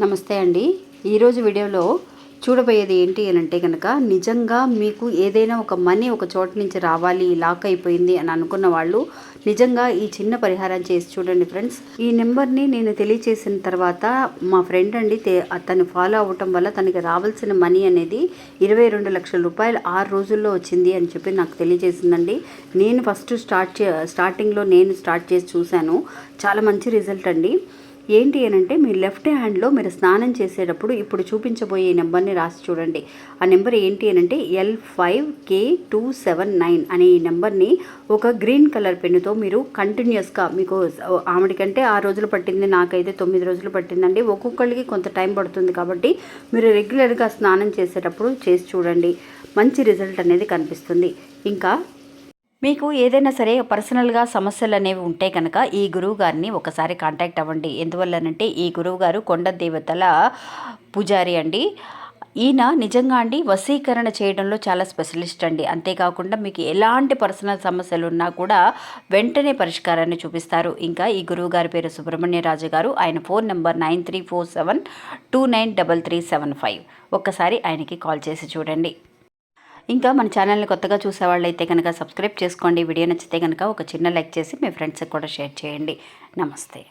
నమస్తే అండి. ఈరోజు వీడియోలో చూడబోయేది ఏంటి అని అంటే కనుక నిజంగా మీకు ఏదైనా ఒక మనీ ఒక చోట నుంచి రావాలి లాక్ అయిపోయింది అని అనుకున్న వాళ్ళు నిజంగా ఈ చిన్న పరిహారం చేసి చూడండి ఫ్రెండ్స్. ఈ నెంబర్ని నేను తెలియచేసిన తర్వాత మా ఫ్రెండ్ అండి తను ఫాలో అవ్వటం వల్ల తనకి రావాల్సిన మనీ అనేది ఇరవై రెండు లక్షల రూపాయలు ఆరు రోజుల్లో వచ్చింది అని చెప్పి నాకు తెలియజేసిందండి నేను ఫస్ట్ స్టార్ట్ చే స్టార్టింగ్లో నేను స్టార్ట్ చేసి చూశాను. చాలా మంచి రిజల్ట్ అండి. ఏంటి అని అంటే మీ లెఫ్ట్ హ్యాండ్లో మీరు స్నానం చేసేటప్పుడు ఇప్పుడు చూపించబోయే నెంబర్ని రాసి చూడండి. ఆ నెంబర్ ఏంటి అని అంటే L five K two seven nine అనే ఈ నెంబర్ని ఒక గ్రీన్ కలర్ పెన్నుతో మీరు కంటిన్యూస్గా మీకు ఆమెడికంటే ఆ రోజులు పట్టింది నాకైతే తొమ్మిది రోజులు పట్టిందండి. ఒక్కొక్కరికి కొంత టైం పడుతుంది కాబట్టి మీరు రెగ్యులర్గా స్నానం చేసేటప్పుడు చేసి చూడండి. మంచి రిజల్ట్ అనేది కనిపిస్తుంది. ఇంకా మీకు ఏదైనా సరే పర్సనల్గా సమస్యలు అనేవి ఉంటే కనుక ఈ గురువు గారిని ఒకసారి కాంటాక్ట్ అవ్వండి. ఎందువల్లనంటే ఈ గురువు గారు కొండ దేవతల పూజారి అండి. ఈయన నిజంగా అండి వశీకరణ చేయడంలో చాలా స్పెషలిస్ట్ అండి. అంతేకాకుండా మీకు ఎలాంటి పర్సనల్ సమస్యలు ఉన్నా కూడా వెంటనే పరిష్కారాన్ని చూపిస్తారు. ఇంకా ఈ గురువు గారి పేరు సుబ్రహ్మణ్య రాజు గారు. ఆయన phone number nine three four seven two nine double three seven five. ఒక్కసారి ఆయనకి కాల్ చేసి చూడండి. ఇంకా మన ఛానల్ని కొత్తగా చూసేవాళ్ళైతే కనుక సబ్స్క్రైబ్ చేసుకోండి. వీడియో నచ్చితే కనుక ఒక చిన్న లైక్ చేసి మీ ఫ్రెండ్స్కి కూడా షేర్ చేయండి. నమస్తే.